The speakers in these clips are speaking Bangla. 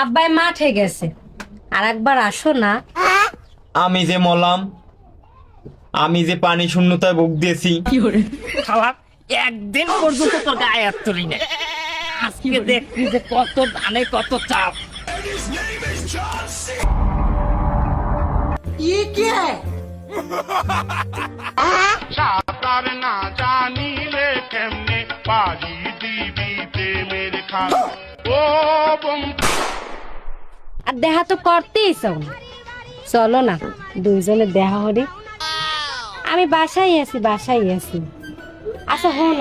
আব্বাই মাঠে গেছে। আর একবার আসো না। আমি যে মলাম আমি যে পানি শূন্যতায় ভোগ দিয়েছি। একদিন পর্যন্ত তোর গায়ে হাত তুলি না আজকে দেখবি যে কত ধানে কত চাপ সাঁতার না জানিলে কেমনে পারি দিবি প্রেমের খাল ও বন্ধু আর দেখা তো করতেই চাও না। চলো না দুইজনে দেখা হরি। আমি বাসায় আছি বাসাই আছি। আচ্ছা হন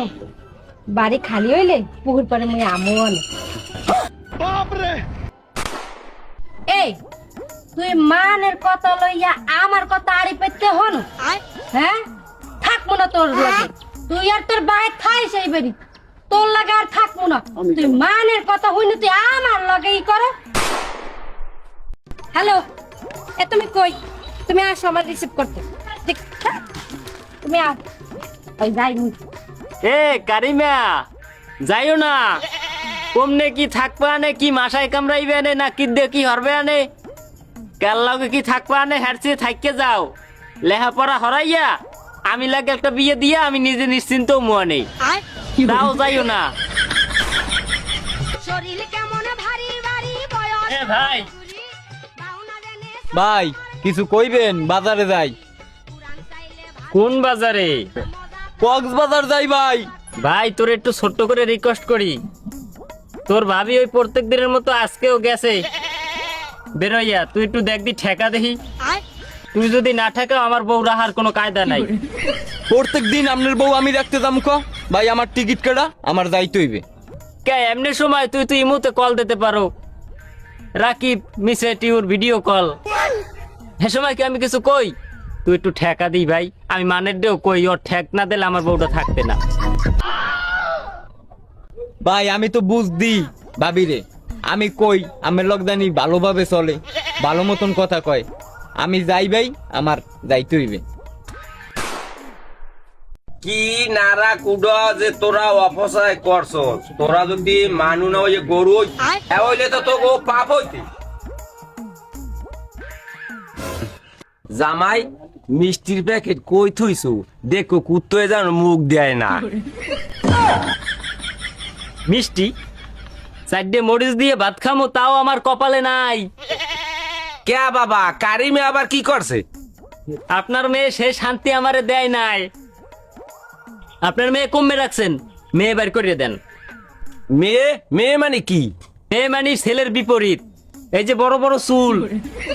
বাড়ি খালি হইলে পুকুর পরে মুই আমু এই তুই মানের কথা লইয়া আমার কথা আড়ি পেতে হন? হ্যাঁ? থাকব না তোর লাগে। তুই আর তোর বাইরে থাই সেই বেরি তোর লাগে আর থাকব না। তুই মানের কথা হইনি তুই আমার লগে ই করো। হ্যালো এ তুমি কই? তুমি আসো আমার রিসিভ করতে। দেখ- তুমি আও ওই যাই এ কারিমা যাইও না। কমনে কি থাকবা আনে কি মাসায় কামড়াইবে আনে না কি দিয়ে কি হরবে আনে কাল লগে কি থাকবা আনে হ্যারসি থাককে যাও। লেহাপড়া হরাইয়া আমি লাগে একটা বিয়ে দিয়া আমি নিজে নিশ্চিন্ত মুয়া নেই। তাও যাইও না। শরীর কেমন ভারী ভারী বয়স। ভাই ভাই কিছু কইবেন? বাজারে যাই। কোন বাজারে? কক্সবাজার যাই ভাই। ভাই তোর একটু ছোট্ট করে রিকোয়েস্ট করি। তোর ভাবি ওই প্রত্যেক দিনের মতো আজকেও গেছে। বেরোইয়া তুই একটু দেখবি ঠেকা দেখি। তুই যদি না ঠেকাও আমার বউ রাহার কোনো কায়দা নাই। প্রত্যেক দিন আপনার বউ আমি রাখতে যাম ক? ভাই আমার টিকিট কাটা আমার যাইতে হইবে। কে এমনি সময় তুই তুই ইমুতে কল দিতে পারো। রাকিব মিসে টিউর ভিডিও কল হে সময় কি আমি কিছু কই? তুই একটু ঠেকা দিই ভাই। আমি মানের দেও কই ওর ঠেক না দিলে আমার বউটা থাকতে না। ভাই আমি তো বুঝদি ভাবি রে আমি কই আমার লকদানি ভালোভাবে চলে ভালো মতন কথা কয়। আমি যাই ভাই আমার যাইতে হইবে। কি নারা কুডা যে তোরা অপচয় করছ তোরা যদি মানু না ওই গরু হইলে তো তোকে পাপ হইতে। জামাই মিষ্টির প্যাকেট কই থইছু? দেখো কুত্তয়ে যেন মুখ দেয় না। মিষ্টি চারটে মরিচ দিয়ে ভাত খামো তাও আমার কপালে নাই। কে বাবা কারিমে আবার কি করছে? আপনার মেয়ে সে শান্তি আমারে দেয় নাই। আপনার মেয়ে কমে রাখছেন মেয়ে বের করিয়ে দেন। মেয়ে? মেয়ে মানে কি? মেয়ে মানে ছেলের বিপরীত। এই যে বড় বড় চুল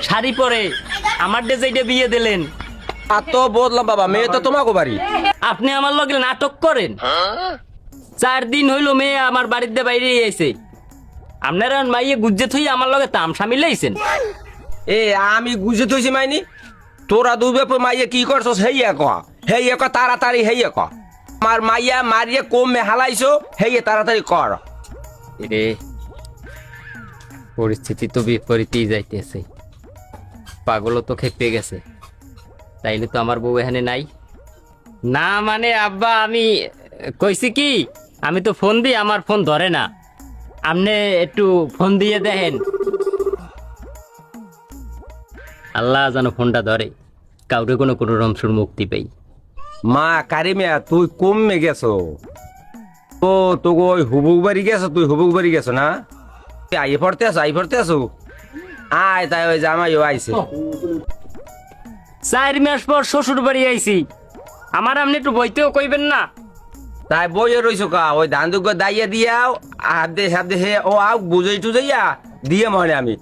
শাড়ি পরে আমার ডে যেটা বিয়ে দিলেন। আর তো বদলাম বাবা মেয়ে তো তোমাকে বাড়ি। আপনি আমার লগে নাটক করেন? চার দিন হইল মেয়ে আমার বাড়িতে বাইরে এসে আপনারা মাইয়ে গুজ্জে থই আমার লগে তামসা মিলাইছেন। এ আমি বুঝে থইছি মাইনি তোরা বেপর মাইয়ে কি করছ হেইয়া ক হেইয়া ক তাড়াতাড়ি হেইয়া ক। আমার মাইয়া মারিয়ে কমে হালাইছো হেইয়া তাড়াতাড়ি কর। রে পরিস্থিতি তো বিপরীতেই যাইতেছে। পাগলও তো খেপে গেছে। তাইলে তো আমার বউ এখানে নাই। না মানে আব্বা, আমি, কইছি কি, আমি তো ফোন দিই, আমার ফোন ধরে না। আপনি একটু ফোন দিয়ে দেখেন। আল্লাহ যেন ফোনটা ধরে, কাউরে কোনো কোনো রমসুর মুক্তি পেই। মা কারিমিয়া তুই কমে গেছো। ও তোকে ওই হুবুক বাড়ি গেছো, তুই হুবুক বাড়ি গেছো না? আইয়ে পড়তে আছো আই পড়তে আছো? আয় তাই ওই জামাইও আইছে। চার মাস পর শ্বশুর বাড়ি আইছি। আমার আপনি একটু বইতেও কইবেন না। তাই বইয়ে রইছো কা ওই ধান দুগ্গ দাইয়া দিয়াও হাত দিয়ে হাত দিয়ে হে- ও আও বুঝাই টুজাইয়া দিয়ে মনে আমি।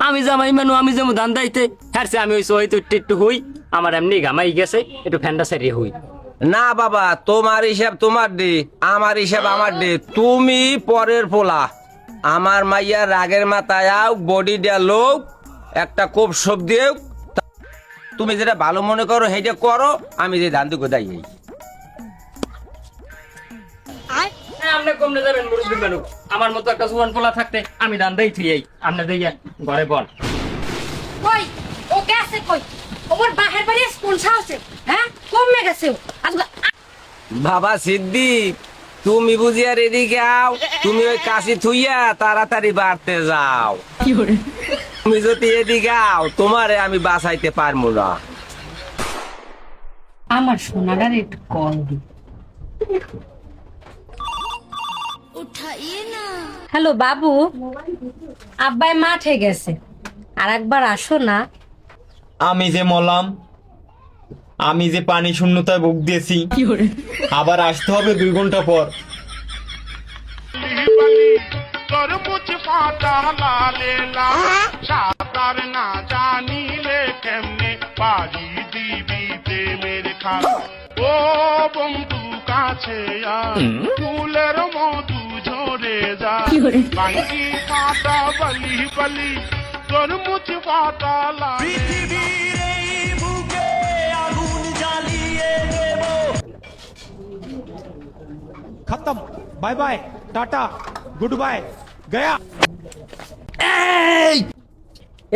আমি জামাই মানু আমি যেমন ধান দাইতে হ্যাঁ আমি ওই সহিত একটু একটু হই আমার এমনি ঘামাই গেছে একটু ফ্যানটা সারিয়ে হই। না বাবা তোমার হিসাব তোমার দে আমার হিসাব আমার দে। তুমি পরের পোলা। আমার মাইয়া রাগের মাথায় আও বডি দেয়া লোক একটা কোপ সব দিও তুমি যেটা ভালো মনে করো সেইটা করো আমি যে ধান আপনি যাবেন মুরব্বী মানুষ। আমার মতো একটা পোলা থাকতে আমি ধান দেই থুই আপনি ঘরে বল। কই? ও গেছে কই? ওর বাহের বাড়ি কোন সাহসে? হ্যাঁ? কমে গেছে বাবা সিদ্দিক তুমি বুঝি আর এদিকে আও। তুমি ওই কাশি থুইয়া তাড়াতাড়ি বাড়তে যাও। তুমি যদি এদিকে আও তোমারে আমি বাঁচাইতে পারব না। আমার সোনাটার একটু কল দি। হ্যালো বাবু আব্বাই মাঠে গেছে। আর একবার আসো না। আমি যে মলাম আমি যে পানি শূন্যতায় ভোগ দিয়েছি আবার আসতে হবে দুই ঘণ্টা পর। না জানিলে কেমনে দিবি প্রেমের খাল ও বন্ধু কাছে ফুলের মধু ঝরে যায় বলি বলি তোর মুখে বাটালা পৃথিবীর বুকে আগুন জ্বালিয়ে দেব। খতম। Bye bye tata good bye গয়া। এই!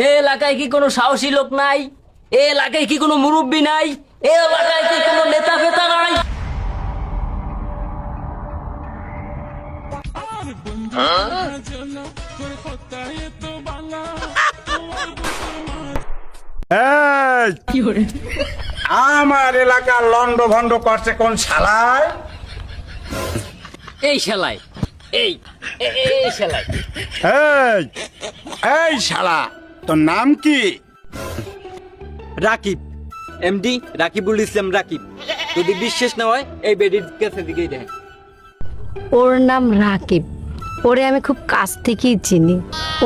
এ এলাকায় কি কোনো সাহসী লোক নাই? এ এলাকায় কি কোনো মুরব্বী নাই? এ এলাকায় কি কোনো নেতা ফেতা নাই? হ্যাঁ? আমার এলাকা লন্ড ভন্ড করছে কোন শালায় এই শালাই এই এই এই এই শালা তোর নাম কি? রাকিব এমডি রাকিবুল ইসলাম রাকিব। যদি বিশ্বাস না হয় এই বেডির কাছে দিকেই দেখেন ওর নাম রাকিব। ওরে আমি খুব কাছ থেকেই চিনি।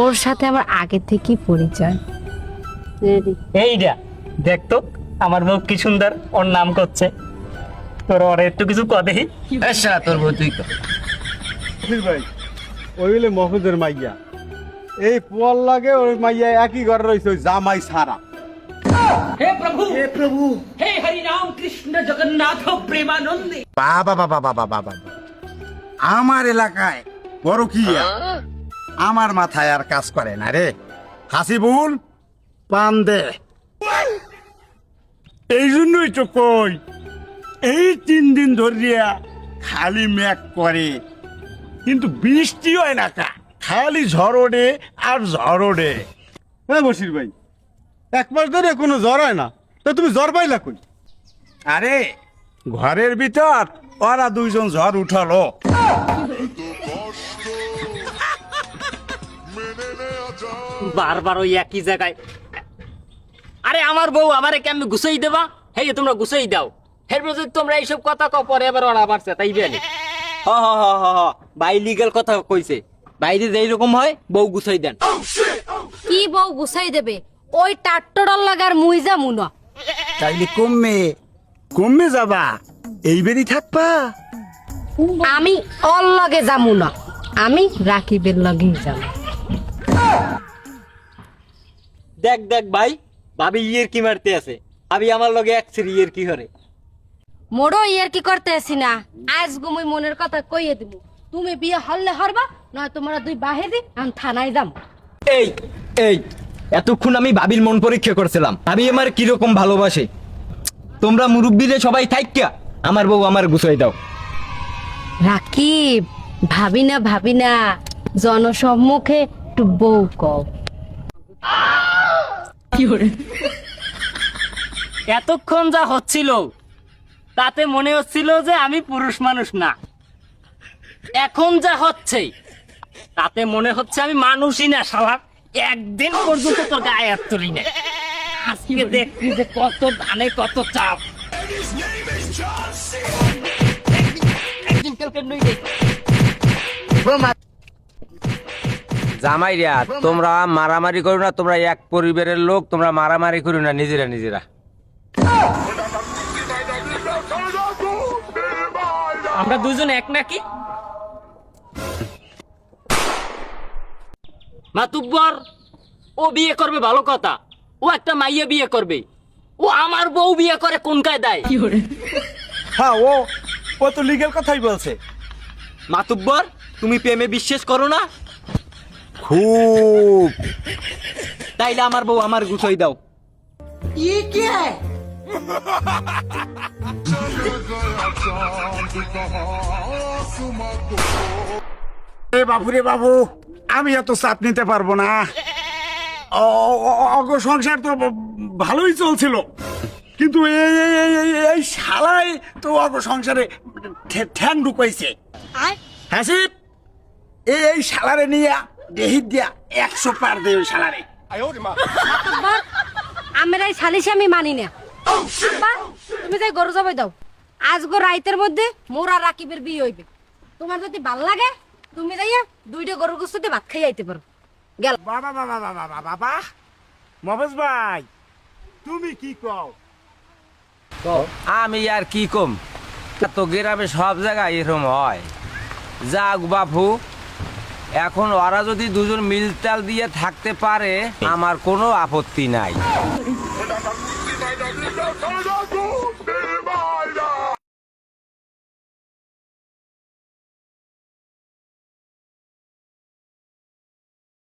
ওর সাথে আমার আগে থেকেই পরিচয়। এইটা দেখ তো আমার বউ কি সুন্দর ওর নাম করছে। তোর ওর একটু কিছু কদেহি তোর বউ তুই ভাই ওই হলে মহফুজের মাইয়া। এই পোয়াল লাগে ওই মাইয়া একই ঘরে রয়েছে ওই জামাই সারা বাবা বাবা বাবা বাবা আমার এলাকায় বড় কি আমার মাথায় আর কাজ করে না রে। হাসিবুল পান দে। এই জন্যই তো কই এই তিন দিন ধরিয়া খালি ম্যাক করে। কিন্তু বৃষ্টি হয় না কা খালি ঝড়োডে আর ঝড়োডে হ্যাঁ বসির ভাই এক মাস ধরে কোনো জ্বর হয় না তো তুমি জ্বর পাইলা কই? আরে ঘরের ভিতর ওরা দুইজন ঝড় উঠালো। বারবার ওই একই জায়গায়। আরে আমার বউ আমারে কেমন গুছাই দেবা? হেই তোমরা গুছাই দাও। এরপর যদি তোমরা এইসব কথা কও পরে এবার ওরা আবার তাই বেলে হ হ হ হ হ। বাই লিগাল কথা কইছে। বাইরে যেই রকম হয় বউ গুছাই দেন। কি বউ গুছাই দেবে? ওই টাট্টরাল লাগার মুই যা মুনা। তাইলে কমবে কমবে যাবা। এইবারই থাকবা। আমি অল লগে যামু না আমি রাকিবের লগেই যাব দেখ দেখ ভাই ভাবি ইয়ের কি মারতে আছে? ভাবি আমার লগে এক সিরি ইয়ের কি হরে মোড়ো ইয়ার কি করতে আসি না? আজ গুমুই মনের কথা কইয়ে দিব। তুমি বিয়ে হললে হরবা নয় তোমরা দুই বাহে দি আমি থানায় যাম। এই এই এতক্ষণ আমি ভাবির মন পরীক্ষা করছিলাম। ভাবি আমার কীরকম ভালোবাসে? তোমরা মুরব্বীরে সবাই থাইকা আমার বউ আমার গুছাই দাও। রাকিব ভাবি না ভাবি না জনসম্মুখে একটু বউ কও। এতক্ষণ যা হচ্ছিল তাতে মনে হচ্ছিল যে আমি পুরুষ মানুষ না। এখন যা হচ্ছে তাতে মনে হচ্ছে আমি মানুষই না শালা। একদিন পর্যন্ত তোর গায়ে হাত তুলি না আজকে দেখছি যে কত ধানে কত চাপ। একদিন কালকে নই রে। জামাই রিয়া তোমরা মারামারি করো না তোমরা এক পরিবারের লোক তোমরা মারামারি করো না নিজেরা নিজেরা। আমরা দুজন এক নাকি? মাতুব্বর ও বিয়ে করবে ভালো কথা। ও একটা মাইয়া বিয়ে করবে। ও আমার বউ বিয়ে করে কোন কায়দায়? হ্যাঁ ও ও তো লিগেল কথাই বলছে। মাতুব্বর তুমি প্রেমে বিশ্বাস করো না? খুব। তাইলে আমার বউ আমার গুছাই দাও। এ বাবু রে বাবু আমি এত চাপ নিতে পারব না। অগ সংসার তো ভালোই চলছিল। কিন্তু এই শালাই তো অগ সংসারে ঠে- ঠ্যাং ঢুকাইছে। এই এই শালারে নিয়ে দেহিত দিয়া একশো পার দে ওই শালারে আমার এই সালিশে আমি মানি না। তুমি যাই গরু জবাই দাও আজ গো রাইতের মধ্যে মোর আর রাকিবের বিয়ে হইবে। তোমার যদি ভালো লাগে তুমি যাইয়া দুইটা গরু গুস্তুতে ভাত খাই আইতে পারো। গেল। বাবা বাবা বাবা বাবা বাবা ভাই তুমি কি কও? আমি আর কি কম? তো গ্রামে সব জায়গায় এরকম হয়। যাক বাপু এখন ওরা যদি দুজন মিলতাল দিয়ে থাকতে পারে আমার কোনো আপত্তি নাই